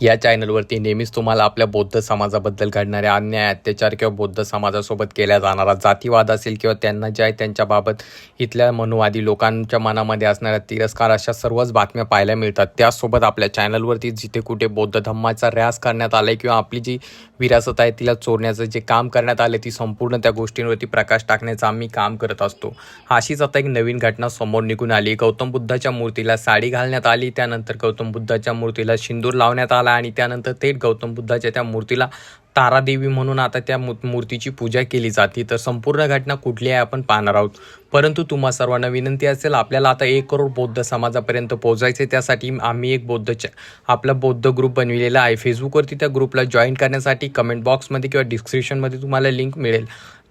या चॅनलवरती नेहमीच तुम्हाला आपल्या बौद्ध समाजाबद्दल घडणाऱ्या अन्याय अत्याचार किंवा बौद्ध समाजासोबत केल्या जाणारा जातीवाद असेल किंवा त्यांना जे आहे त्यांच्याबाबत इथल्या मनुवादी लोकांच्या मनामध्ये असणाऱ्या तिरस्कार अशा सर्वच बातम्या पाहायला मिळतात. त्याचसोबत आपल्या चॅनलवरती जिथे कुठे बौद्ध धम्माचा ऱ्यास करण्यात आला आहे किंवा आपली जी विरासत आहे तिला चोरण्याचं जे काम करण्यात आले ती संपूर्ण त्या गोष्टींवरती प्रकाश टाकण्याचं आम्ही काम करत असतो. अशीच आता एक नवीन घटना समोर निघून आली. गौतम बुद्धाच्या मूर्तीला साडी घालण्यात आली. त्यानंतर गौतम बुद्धाच्या मूर्तीला सिंदूर लावण्यात आला. आणि त्यानंतर थेट गौतम बुद्धाच्या त्या मूर्तीला तारादेवी म्हणून आता त्या मू मूर्तीची पूजा केली जाते. तर संपूर्ण घटना कुठली आहे आपण पाहणार आहोत. परंतु तुम्हा सर्वांना विनंती असेल आपल्याला आता एक करोड बौद्ध समाजापर्यंत पोहोचायचे त्यासाठी आम्ही एक बौद्ध आपला बौद्ध ग्रुप बनविलेला आहे. फेसबुकवरती त्या ग्रुपला जॉईन करण्यासाठी कमेंट बॉक्समध्ये किंवा डिस्क्रिप्शनमध्ये तुम्हाला लिंक मिळेल.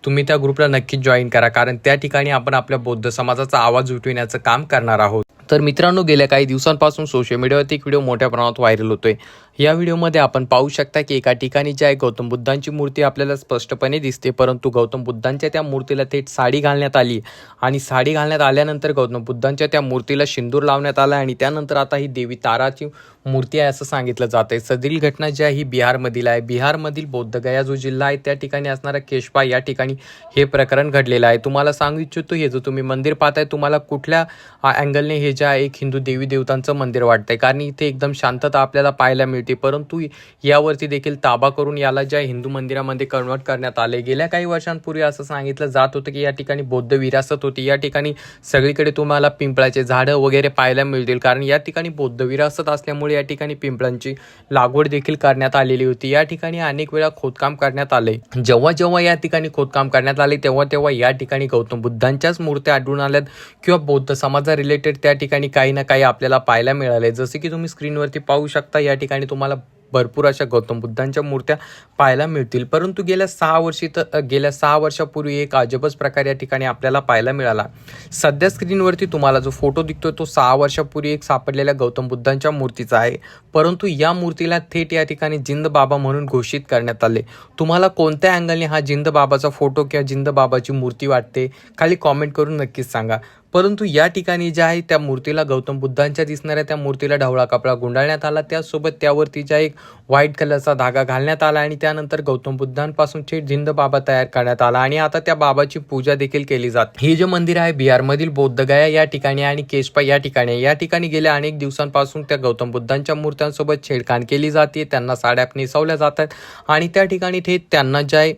तुम्ही त्या ग्रुपला नक्कीच जॉईन करा कारण त्या ठिकाणी आपण आपल्या बौद्ध समाजाचा आवाज उठविण्याचं काम करणार आहोत. तर मित्रांनो गेल्या काही दिवसांपासून सोशल मीडियावरती एक व्हिडिओ मोठ्या प्रमाणात व्हायरल होतोय. या व्हिडिओमध्ये आपण पाहू शकता की एका ठिकाणी जी आहे गौतम बुद्धांची मूर्ती आपल्याला स्पष्टपणे दिसते परंतु गौतम बुद्धांच्या त्या मूर्तीला थेट साडी घालण्यात आली. आणि साडी घालण्यात आल्यानंतर गौतम बुद्धांच्या त्या मूर्तीला शिंदूर लावण्यात आला आणि त्यानंतर आता ही देवी ताराची मूर्ती आहे असं सांगितलं जात आहे. सदरील घटना जी आहे ही बिहारमधील आहे. बिहारमधील बोद्धगया जो जिल्हा आहे त्या ठिकाणी असणारा केशपा या ठिकाणी हे प्रकरण घडलेलं आहे. तुम्हाला सांगू इच्छितो हे जो तुम्ही मंदिर पाहताय तुम्हाला कुठल्या अँगलने हे जे आहे एक हिंदू देवी देवतांचं मंदिर वाटतंय. कारण इथे एकदम शांतता आपल्याला पाहायला मिळते. परंतु यावरती देखील ताबा करून याला ज्या हिंदू मंदिरामध्ये कन्वर्ट करण्यात आले गेल्या काही वर्षांपूर्वी असं सांगितलं जात होतं की या ठिकाणी बौद्ध विरासत होती. या ठिकाणी सगळीकडे तुम्हाला पिंपळाचे झाडं वगैरे पाहायला मिळतील. कारण या ठिकाणी बौद्ध विरासत असल्यामुळे या ठिकाणी पिंपळांची लागवड देखील करण्यात आलेली होती. या ठिकाणी अनेक वेळा खोदकाम करण्यात आले. जेव्हा जेव्हा या ठिकाणी खोदकाम करण्यात आले तेव्हा तेव्हा या ठिकाणी गौतम बुद्धांच्याच मूर्त्या आढळून आल्यात किंवा बौद्ध समाजा रिलेटेड त्या ठिकाणी काही ना काही आपल्याला पाहायला मिळाले. जसे की तुम्ही स्क्रीनवरती पाहू शकता या ठिकाणी तुम्हाला भरपूर अशा गौतम बुद्धांच्या मूर्त्या पाहायला मिळतील. परंतु गेल्या सहा वर्षी तर गेल्या सहा वर्षापूर्वी एक अजबच प्रकार या ठिकाणी आपल्याला पाहायला मिळाला. सध्या स्क्रीनवरती तुम्हाला जो फोटो दिसतोय तो सहा वर्षापूर्वी एक सापडलेल्या गौतम बुद्धांच्या मूर्तीचा आहे. परंतु या मूर्तीला थेट या ठिकाणी जिंद बाबा म्हणून घोषित करण्यात आले. तुम्हाला कोणत्या अँगलने हा जिंद बाबाचा फोटो किंवा जिंद बाबाची मूर्ती वाटते? खाली कॉमेंट करून नक्कीच सांगा. परंतु या ठिकाणी ज्या आहे त्या मूर्तीला गौतम बुद्धांच्या दिसणाऱ्या त्या मूर्तीला ढवळा कपडा गुंडाळण्यात आला. त्याचसोबत त्यावरती ज्या एक व्हाईट कलरचा धागा घालण्यात आला आणि त्यानंतर गौतम बुद्धांपासून थेट जिंद बाबा तयार करण्यात आला. आणि आता त्या बाबाची पूजा देखील केली जाते. हे जे मंदिर आहे बिहारमधील बौद्धगया या ठिकाणी आणि केशपा या ठिकाणी या ठिकाणी गेल्या अनेक दिवसांपासून त्या गौतम बुद्धांच्या मूर्त्यांसोबत छेडखाण केली जाते. त्यांना साड्या नेसवल्या जातात. आणि त्या ठिकाणी थेट त्यांना ज्या आहे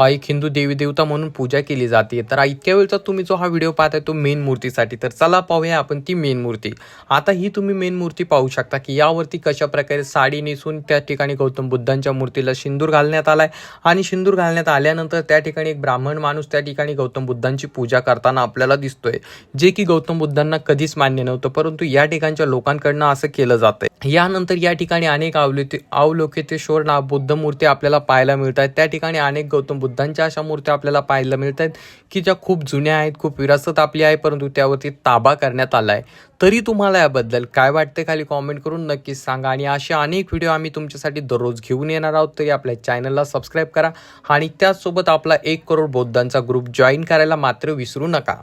एक हिंदू देवी देवता म्हणून पूजा केली जाते. तर इतक्या वेळचा तुम्ही जो हा व्हिडिओ पाहताय तो मेन मूर्तीसाठी. तर चला पाहूया आपण ती मेन मूर्ती. आता ही तुम्ही मेन मूर्ती पाहू शकता की यावरती कशा प्रकारे साडी नेसून त्या ठिकाणी गौतम बुद्धांच्या मूर्तीला सिंदूर घालण्यात आलाय. आणि सिंदूर घालण्यात आल्यानंतर त्या ठिकाणी एक ब्राह्मण माणूस त्या ठिकाणी गौतम बुद्धांची पूजा करताना आपल्याला दिसतोय. जे की गौतम बुद्धांना कधीच मान्य नव्हतं परंतु या ठिकाणच्या लोकांकडनं असं केलं जातंय. यानंतर या ठिकाणी अनेक अवलोके अवलोकितेश्वर ना बुद्ध मूर्ती आपल्याला पाहायला मिळतात त्या ठिकाणी अनेक गौतम बुद्ध बुद्धांच्या अशा मूर्त्या आपल्याला पाहायला मिळत आहेत की ज्या खूप जुन्या आहेत खूप विरासत आपली आहे परंतु त्यावरती ताबा करण्यात आला आहे तरी तुम्हाला याबद्दल काय वाटते खाली कॉमेंट करून नक्कीच सांगा आणि असे अनेक व्हिडिओ आम्ही तुमच्यासाठी दररोज घेऊन येणार आहोत. तरी आपल्या चॅनलला सबस्क्राईब करा आणि त्याचसोबत आपला एक करोड बौद्धांचा ग्रुप जॉईन करायला मात्र विसरू नका.